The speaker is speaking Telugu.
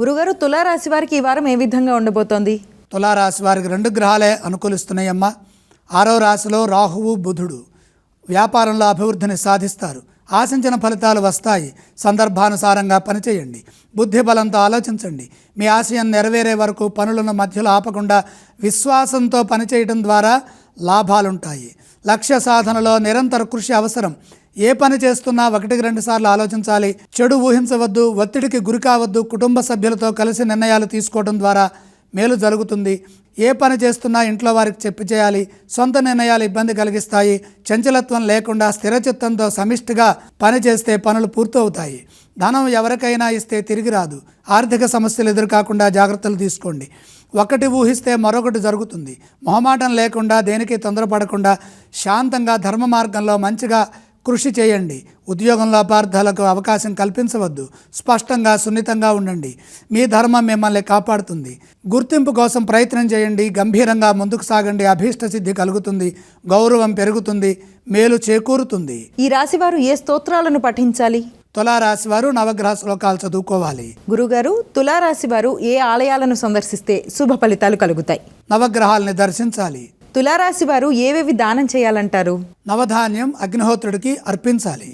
గురుగారు తులారాశి వారికి ఈ వారం ఏ విధంగా ఉండబోతోంది? తులారాశి వారికి రెండు గ్రహాలే అనుకూలిస్తున్నాయమ్మా. ఆరో రాశిలో రాహువు బుధుడు. వ్యాపారంలో అభివృద్ధిని సాధిస్తారు. ఆశించిన ఫలితాలు వస్తాయి. సందర్భానుసారంగా పనిచేయండి. బుద్ధి బలంతో ఆలోచించండి. మీ ఆశయం నెరవేరే వరకు పనులను మధ్యలో ఆపకుండా విశ్వాసంతో పనిచేయడం ద్వారా లాభాలుంటాయి. లక్ష్య సాధనలో నిరంతర కృషి అవసరం. ఏ పని చేస్తున్నా ఒకటికి రెండు సార్లు ఆలోచించాలి. చెడు ఊహించవద్దు ఒత్తిడికి గురి కావద్దు కుటుంబ సభ్యులతో కలిసి నిర్ణయాలు తీసుకోవడం ద్వారా మేలు జరుగుతుంది. ఏ పని చేస్తున్నా ఇంట్లో వారికి చెప్పి చేయాలి. సొంత నిర్ణయాలు ఇబ్బంది కలిగిస్తాయి. చంచలత్వం లేకుండా స్థిరచిత్తంతో సమిష్టిగా పని చేస్తే పనులు పూర్తవుతాయి. ధనం ఎవరికైనా ఇస్తే తిరిగి రాదు. ఆర్థిక సమస్యలు ఎదురుకాకుండా జాగ్రత్తలు తీసుకోండి. ఒకటి ఊహిస్తే మరొకటి జరుగుతుంది. మొహమాటం లేకుండా దేనికి తొందరపడకుండా శాంతంగా ధర్మ మార్గంలో మంచిగా కృషి చేయండి. ఉద్యోగంలో అపార్థాలకు అవకాశం కల్పించవద్దు. స్పష్టంగా సున్నితంగా ఉండండి. మీ ధర్మం మిమ్మల్ని కాపాడుతుంది. గుర్తింపు కోసం ప్రయత్నం చేయండి. గంభీరంగా ముందుకు సాగండి. అభీష్ట సిద్ధి కలుగుతుంది. గౌరవం పెరుగుతుంది. మేలు చేకూరుతుంది. ఈ రాశి వారు ఏ స్తోత్రాలను పఠించాలి? తులారాశి వారు నవగ్రహ శ్లోకాలు చదువుకోవాలి. గురుగారు తులారాశి వారు ఏ ఆలయాలను సందర్శిస్తే శుభ ఫలితాలు కలుగుతాయి? నవగ్రహాల్ని దర్శించాలి. తులారాశి వారు ఏవేవి దానం చేయాలంటారు? నవధాన్యం అగ్నిహోత్రుడికి అర్పించాలి.